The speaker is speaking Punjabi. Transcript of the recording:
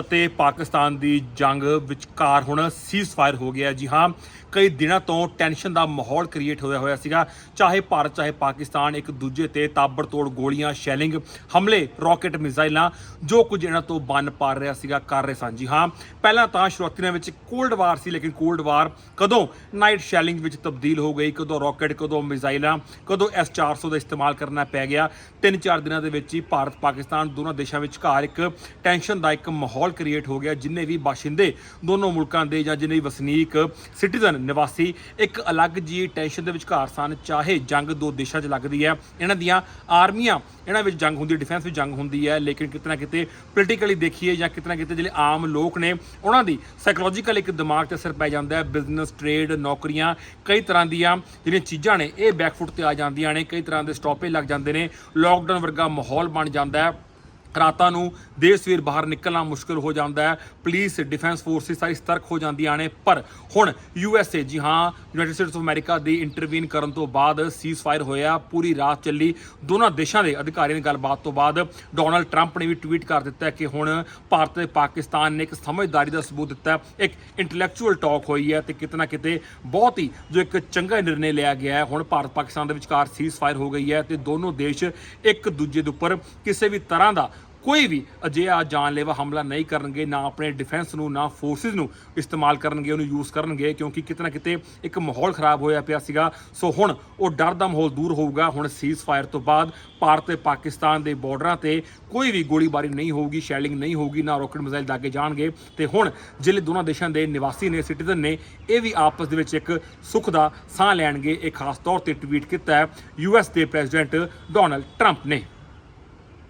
ਅਤੇ ਪਾਕਿਸਤਾਨ ਦੀ ਜੰਗ ਵਿਚਕਾਰ ਹੁਣ ਸੀਜ਼ਫਾਇਰ ਹੋ ਗਿਆ ਜੀ ਹਾਂ, ਕਈ ਦਿਨਾਂ ਤੋਂ ਟੈਨਸ਼ਨ ਦਾ ਮਾਹੌਲ ਕ੍ਰੀਏਟ ਹੋਇਆ ਹੋਇਆ ਸੀਗਾ। ਚਾਹੇ ਭਾਰਤ, ਚਾਹੇ ਪਾਕਿਸਤਾਨ, ਇੱਕ ਦੂਜੇ ਤੇ ਤਾਬੜਤੋੜ ਗੋਲੀਆਂ ਸ਼ੈਲਿੰਗ ਹਮਲੇ ਰਾਕੇਟ ਮਿਜ਼ਾਈਲਾਂ, ਜੋ ਕੁਝ ਇਹਨਾਂ ਤੋਂ ਬੰਨ ਪਾ ਰਿਹਾ ਸੀਗਾ, ਕਰ ਰਹੇ ਸਨ। ਜੀ ਹਾਂ, ਪਹਿਲਾਂ ਤਾਂ ਸ਼ੁਰੂਆਤੀ ਦਿਨਾਂ ਵਿੱਚ ਕੋਲਡ ਵਾਰ ਸੀ, ਲੇਕਿਨ ਕੋਲਡ ਵਾਰ ਕਦੋਂ ਨਾਈਟ ਸ਼ੈਲਿੰਗ ਵਿੱਚ ਤਬਦੀਲ ਹੋ ਗਈ, ਕਦੋਂ ਰਾਕੇਟ ਕਦੋਂ ਮਿਜ਼ਾਈਲਾਂ, ਕਦੋਂ S400 ਦਾ ਇਸਤੇਮਾਲ ਕਰਨਾ ਪੈ ਗਿਆ। ਤਿੰਨ ਚਾਰ ਦਿਨਾਂ ਦੇ ਵਿੱਚ ਹੀ ਭਾਰਤ ਪਾਕਿਸਤਾਨ ਦੋਨਾਂ ਦੇਸ਼ਾਂ ਵਿਚਕਾਰ ਇੱਕ ਟੈਨਸ਼ਨ ਦਾ ਇੱਕ ਮਾਹੌਲ ਕ੍ਰੀਏਟ ਹੋ ਗਿਆ ਜਿੰਨੇ ਵੀ ਬਾਸ਼ਿੰਦੇ ਦੋਨੋਂ ਮੁਲਕਾਂ ਦੇ ਜਾਂ ਜਿੰਨੇ ਵੀ ਵਸਨੀਕ ਸਿਟੀਜ਼ਨ ਨਿਵਾਸੀ, ਇੱਕ ਅਲੱਗ ਜੀ ਟੈਨਸ਼ਨ ਦੇ ਵਿਚਕਾਰ ਸਨ, ਚਾਹੇ ਜੰਗ ਦੋ ਦੇਸ਼ਾਂ 'ਚ ਲੱਗਦੀ ਹੈ। ਇਹਨਾਂ ਦੀਆਂ ਆਰਮੀਆਂ, ਇਹਨਾਂ ਵਿੱਚ ਜੰਗ ਹੁੰਦੀ ਡਿਫੈਂਸ ਵਿੱਚ ਜੰਗ ਹੁੰਦੀ ਹੈ, ਲੇਕਿਨ ਕਿਤੇ ਨਾ ਕਿਤੇ ਪੋਲੀਟੀਕਲੀ ਦੇਖੀਏ ਜਾਂ ਕਿਤੇ ਨਾ ਕਿਤੇ ਜਿਹੜੇ ਆਮ ਲੋਕ ਨੇ, ਉਹਨਾਂ ਦੀ ਸਾਈਕੋਲੋਜੀਕਲ ਇੱਕ ਦਿਮਾਗ ਤੇ ਅਸਰ ਪੈ ਜਾਂਦਾ ਹੈ। ਬਿਜ਼ਨਸ ਟ੍ਰੇਡ ਨੌਕਰੀਆਂ, ਕਈ ਤਰ੍ਹਾਂ ਦੀਆਂ ਜਿਹੜੀਆਂ ਚੀਜ਼ਾਂ ਨੇ, ਇਹ ਬੈਕਫੁੱਟ ਤੇ ਆ ਜਾਂਦੀਆਂ ਨੇ, ਕਈ ਤਰ੍ਹਾਂ ਦੇ ਸਟਾਪੇ ਲੱਗ ਜਾਂਦੇ ਨੇ। ਲੋਕਡਾਊਨ ਵਰਗਾ ਮਾਹੌਲ ਬਣ ਜਾਂਦਾ ਹੈ। ਰਾਤਾਂ ਨੂੰ ਦੇਰ ਸਵੇਰ ਬਾਹਰ ਨਿਕਲਣਾ ਮੁਸ਼ਕਲ ਹੋ ਜਾਂਦਾ ਹੈ। ਪੁਲਿਸ ਡਿਫੈਂਸ ਫੋਰਸਿਸ ਸਾਰੀ ਸਤਰਕ ਹੋ ਜਾਂਦੀਆਂ ਨੇ। ਪਰ ਹੁਣ ਯੂ ਐਸ ਏ ਜੀ ਹਾਂ ਯੂਨਾਈਟਿਡ ਸਟੇਟਸ ਆਫ ਅਮਰੀਕਾ ਦੀ ਇੰਟਰਵੀਨ ਕਰਨ ਤੋਂ ਬਾਅਦ ਸੀਜ਼ ਫਾਇਰ ਹੋਇਆ, ਪੂਰੀ ਰਾਤ ਚੱਲੀ। ਦੋਨਾਂ ਦੇਸ਼ਾਂ ਦੇ ਅਧਿਕਾਰੀਆਂ ਦੀ ਗੱਲਬਾਤ ਤੋਂ ਬਾਅਦ ਡੋਨਲਡ ਟਰੰਪ ਨੇ ਵੀ ਟਵੀਟ ਕਰ ਦਿੱਤਾ ਕਿ ਹੁਣ ਭਾਰਤ ਤੇ ਪਾਕਿਸਤਾਨ ਨੇ ਇੱਕ ਸਮਝਦਾਰੀ ਦਾ ਸਬੂਤ ਦਿੱਤਾ ਇੱਕ ਇੰਟੈਲੈਕਚੁਅਲ ਟਾਕ ਹੋਈ ਹੈ ਤੇ ਕਿਤੇ ਨਾ ਕਿਤੇ ਬਹੁਤ ਹੀ ਜੋ ਇੱਕ ਚੰਗਾ ਨਿਰਣੇ ਲਿਆ ਗਿਆ ਹੈ। ਹੁਣ ਭਾਰਤ ਪਾਕਿਸਤਾਨ ਦੇ ਵਿਚਕਾਰ ਸੀਜ਼ ਫਾਇਰ ਹੋ ਗਈ ਹੈ ਤੇ ਦੋਨੋਂ ਦੇਸ਼ ਇੱਕ ਦੂਜੇ ਦੇ ਉੱਪਰ ਕਿਸੇ ਵੀ ਤਰ੍ਹਾਂ ਦਾ ਕੋਈ ਵੀ ਅਜਿਹਾ ਜਾਨਲੇਵਾ ਹਮਲਾ ਨਹੀਂ ਕਰਨਗੇ, ਨਾ ਆਪਣੇ ਡਿਫੈਂਸ ਨੂੰ, ਨਾ ਫੋਰਸਿਸ ਨੂੰ ਇਸਤੇਮਾਲ ਕਰਨਗੇ, ਉਹਨੂੰ ਯੂਜ਼ ਕਰਨਗੇ, ਕਿਉਂਕਿ ਕਿਤੇ ਨਾ ਕਿਤੇ ਇੱਕ ਮਾਹੌਲ ਖਰਾਬ ਹੋਇਆ ਪਿਆ ਸੀਗਾ। ਸੋ ਹੁਣ ਉਹ ਡਰ ਦਾ ਮਾਹੌਲ ਦੂਰ ਹੋਊਗਾ। ਹੁਣ ਸੀਜ਼ ਫਾਇਰ ਤੋਂ ਬਾਅਦ ਭਾਰਤ ਤੇ ਪਾਕਿਸਤਾਨ ਦੇ ਬਾਰਡਰਾਂ ਤੇ ਕੋਈ ਵੀ ਗੋਲੀਬਾਰੀ ਨਹੀਂ ਹੋਊਗੀ ਸ਼ੈਲਿੰਗ ਨਹੀਂ ਹੋਊਗੀ, ਨਾ ਰੋਕਟ ਮਿਜ਼ਾਈਲ ਦਾਗੇ ਜਾਣਗੇ। ਤੇ ਹੁਣ ਜਿਹੜੇ ਦੋਨਾਂ ਦੇਸ਼ਾਂ ਦੇ ਨਿਵਾਸੀ ਨੇ ਸਿਟੀਜ਼ਨ ਨੇ ਇਹ ਵੀ ਆਪਸ ਦੇ ਵਿੱਚ ਇੱਕ ਸੁੱਖ ਦਾ ਸਾਹ ਲੈਣਗੇ। ਇਹ ਖਾਸ ਤੌਰ ਤੇ ਟਵੀਟ ਕੀਤਾ ਹੈ। ਯੂਐਸ ਦੇ ਪ੍ਰੈਜ਼ੀਡੈਂਟ ਡੋਨਲਡ ਟਰੰਪ ਨੇ।